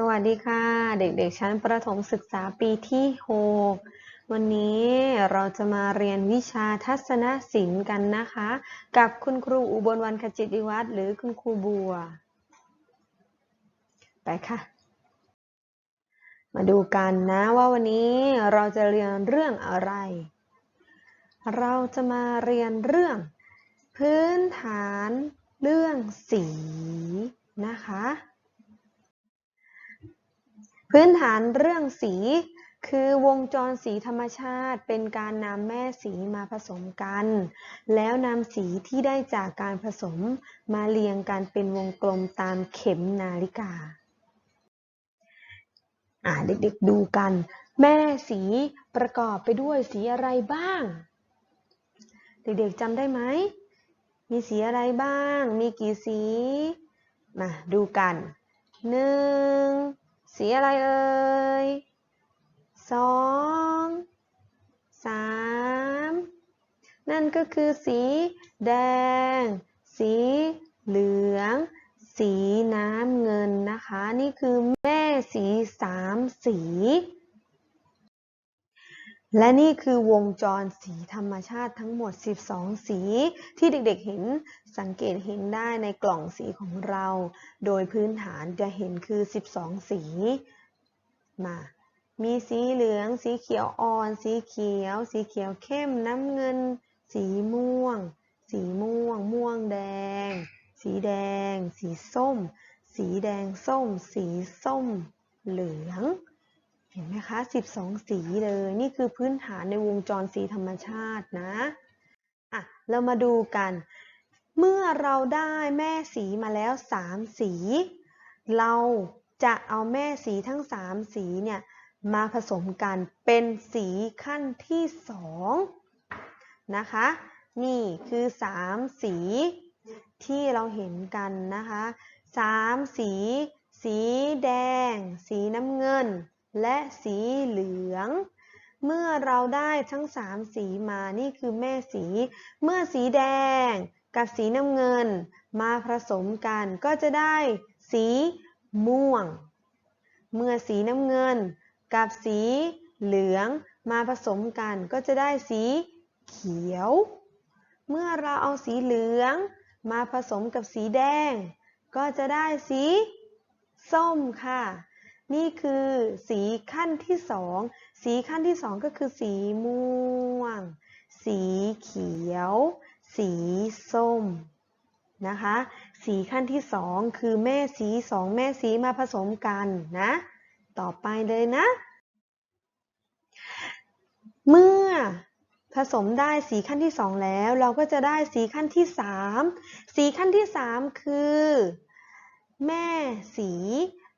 สวัสดีค่ะ เด็กๆ ชั้นประถมศึกษาปีที่ 6 วันนี้เราจะมาเรียนวิชาทัศนศิลป์กันนะคะ กับคุณครูอุบลวรรณขจิตวิวัฒน์หรือคุณครูบัว ไปค่ะ มาดูกันนะว่าวันนี้เราจะเรียนเรื่องอะไร เราจะมาเรียนเรื่อง พื้นฐานเรื่องสีนะคะ พื้นฐานเรื่องสี คือวงจรสีธรรมชาติเป็นการนำแม่สีมาผสมกัน แล้วนำสีที่ได้จากการผสมมาเรียงกันเป็นวงกลมตามเข็มนาฬิกาอ่าเด็กๆดูกัน แม่สีประกอบไปด้วยสีอะไรบ้าง เด็กๆจำได้ไหม มีสีอะไรบ้าง มีกี่สี มาดูกันหนึ่ง สีอะไรเอ่ยสองสามนั่นก็คือสีแดง สีเหลือง สีน้ำเงินนะคะ นี่คือแม่สีสามสี และนี่คือวงจรสีธรรมชาติทั้งหมด 12 สี ที่เด็กๆเห็นสังเกตเห็นได้ในกล่องสีของเรา โดยพื้นฐานจะเห็นคือ 12 สี มา มีสีเหลือง สีเขียวอ่อน สีเขียว สีเขียวเข้ม น้ำเงิน สีม่วง สีม่วง ม่วงแดง สีแดง สีส้ม สีแดงส้ม สีส้ม เหลือง ห็นไหมคะ 12 สีเลย นี่คือพื้นฐานในวงจรสีธรรมชาตินะอะเรามาดูกัน เมื่อเราได้แม่สีมาแล้ว 3 สี เราจะเอาแม่สีทั้ง 3 สีเนี่ยมาผสมกันเป็นสีขั้นที่ 2 นะคะ นี่คือ 3 สีที่เราเห็นกันนะคะ 3 สี สีแดง สีน้ำเงิน และสีเหลือง เมื่อเราได้ทั้ง 3 สีมานี่คือแม่สี เมื่อสีแดงกับสีน้ำเงิน มาผสมกันก็จะได้สีม่วง เมื่อสีน้ำเงิน กับสีเหลืองมาผสมกันก็จะได้สีเขียว เมื่อเราเอาสีเหลือง มาผสมกับสีแดง ก็จะได้สีส้มค่ะ นี่คือสีขั้นที่สอง สีขั้นที่สองก็คือสีม่วง สีเขียว สีส้มนะคะ สีขั้นที่สองคือแม่สีสองแม่สีมาผสมกันนะ ต่อไปเลยนะ เมื่อผสมได้สีขั้นที่สองแล้ว เราก็จะได้สีขั้นที่สาม สีขั้นที่สามคือ แม่สี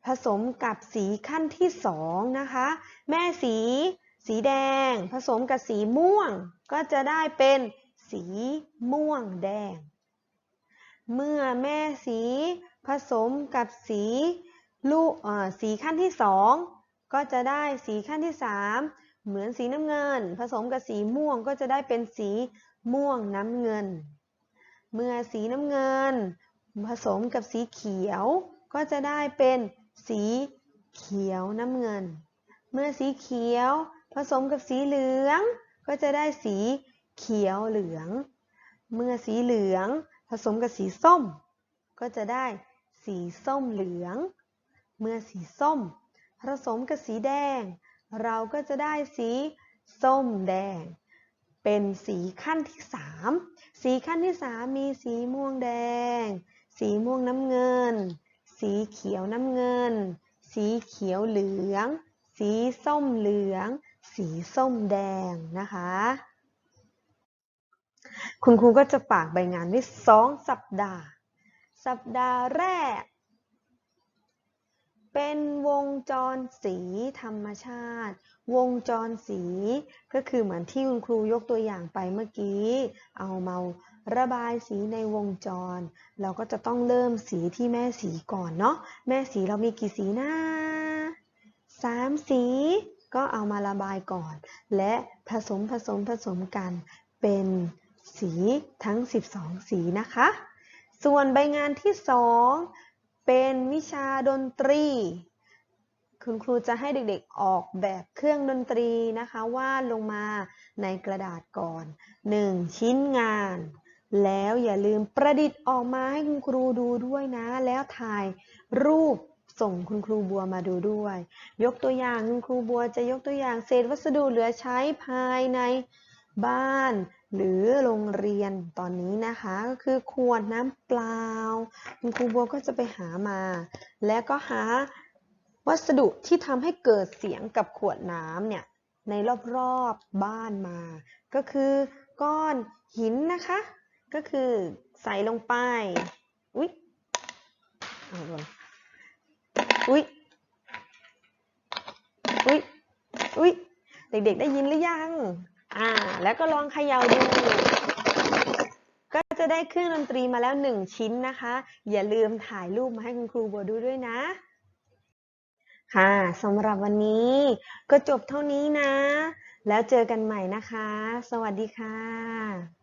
ผสมกับสีขั้นที่สองนะคะ แม่สี สีแดง ผสมกับสีม่วง ก็จะได้เป็นสีม่วงแดง เมื่อแม่สีผสมกับสีลูกสีขั้นที่สองก็จะได้สีขั้นที่สามเหมือนสีน้ำเงิน ผสมกับสีม่วงก็จะได้เป็นสีม่วงน้ำเงิน เมื่อสีน้ำเงิน ผสมกับสีเขียว ก็จะได้เป็น สีเขียวน้ำเงิน เมื่อสีเขียวผสมกับสีเหลือง ก็จะได้สีเขียวเหลือง เมื่อสีเหลืองผสมกับสีส้ม ก็จะได้สีส้มเหลือง เมื่อสีส้มผสมกับสีแดง เราก็จะได้สีส้มแดง เป็นสีขั้นที่สามสีขั้นที่สามมีสีม่วงแดง สีม่วงน้ำเงิน สีเขียวน้ำเงิน สีเขียวเหลือง สีส้มเหลือง สีส้มแดงนะคะ คุณครูก็จะฝากใบงานไว้สองสัปดาห์ สัปดาห์แรก เป็นวงจรสีธรรมชาติ วงจรสี ก็คือเหมือนที่คุณครูยกตัวอย่างไปเมื่อกี้ เอามาระบายสีในวงจร เราก็จะต้องเริ่มสีที่แม่สีก่อนเนาะแม่สีเรามีกี่สีนะสามสีก็เอามาระบายก่อน และผสมผสมผสมกันเป็นสีทั้ง 12 สีนะคะ ส่วนใบงานที่ 2 เป็นวิชาดนตรี คุณครูจะให้เด็กๆออกแบบเครื่องดนตรีนะคะวาดลงมาในกระดาษก่อน 1 ชิ้นงาน แล้วอย่าลืมประดิษฐ์ออกมาให้คุณครูดูด้วยนะ แล้วถ่ายรูปส่งคุณครูบัวมาดูด้วย ยกตัวอย่างคุณครูบัวจะยกตัวอย่างเศษวัสดุเหลือใช้ภายในบ้านหรือโรงเรียนตอนนี้นะคะ ก็คือขวดน้ำเปล่า คุณครูบัวก็จะไปหามา แล้วก็หา วัสดุที่ทำให้เกิดเสียงกับขวดน้ำเนี่ยในรอบๆบ้านมา ก็คือก้อนหินนะคะ ก็คือใส่ลงไป อุ๊ยเอาลงอุ๊ยอุ๊ยอุ๊ยเด็กๆได้ยินหรือยัง อ่า แล้วก็ลองเขย่าดู ก็จะได้เครื่องดนตรีมาแล้วหนึ่งชิ้นนะคะ อย่าลืมถ่ายรูปมาให้คุณครูบัวดูด้วยนะ ค่ะสำหรับวันนี้ก็จบเท่านี้นะ แล้วเจอกันใหม่นะคะ สวัสดีค่ะ